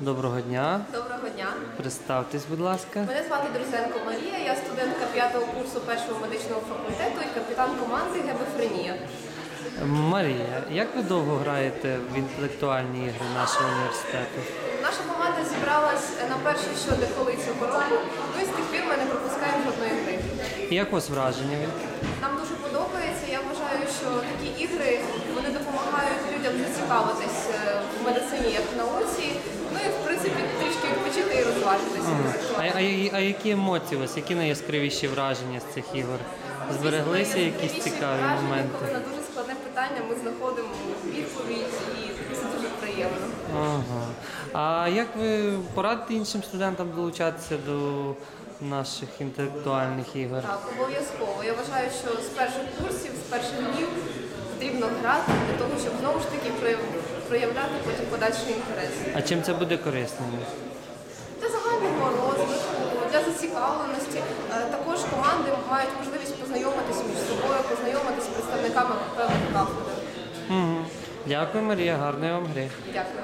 Доброго дня. Доброго дня. Представтесь, будь ласка. Мене звати Друзенко Марія, я студентка п'ятого курсу першого медичного факультету і капітан команди Гебефренія. Марія, як ви довго граєте в інтелектуальні ігри нашого університету? Наша команда зібралась на перший щодеколи цього року. Ну і з тих пір ми не пропускаємо жодної гри. І як у вас враження від? Нам дуже подобається. Я вважаю, що такі ігри вони допомагають людям зацікавитись е, в медицині як в науці. Відпочити і. А, а, а які емоції у вас? Які найяскравіші враження з цих ігор? Збереглися якісь цікаві моменти? На дуже складне питання ми знаходимо відповідь і це дуже приємно. Ага. А як ви порадите іншим студентам долучатися до наших інтелектуальних ігор? Так, обов'язково. Я вважаю, що з перших курсів, з перших днів потрібно грати для того, щоб знову ж таки проявляти потім подальший інтерес. А чим це буде корисним? Для загального розвитку, для зацікавленості. Е, Також команди мають можливість познайомитися між собою, познайомитися з представниками певних кафедр. Дякую, Марія, гарної вам гри. Дякую.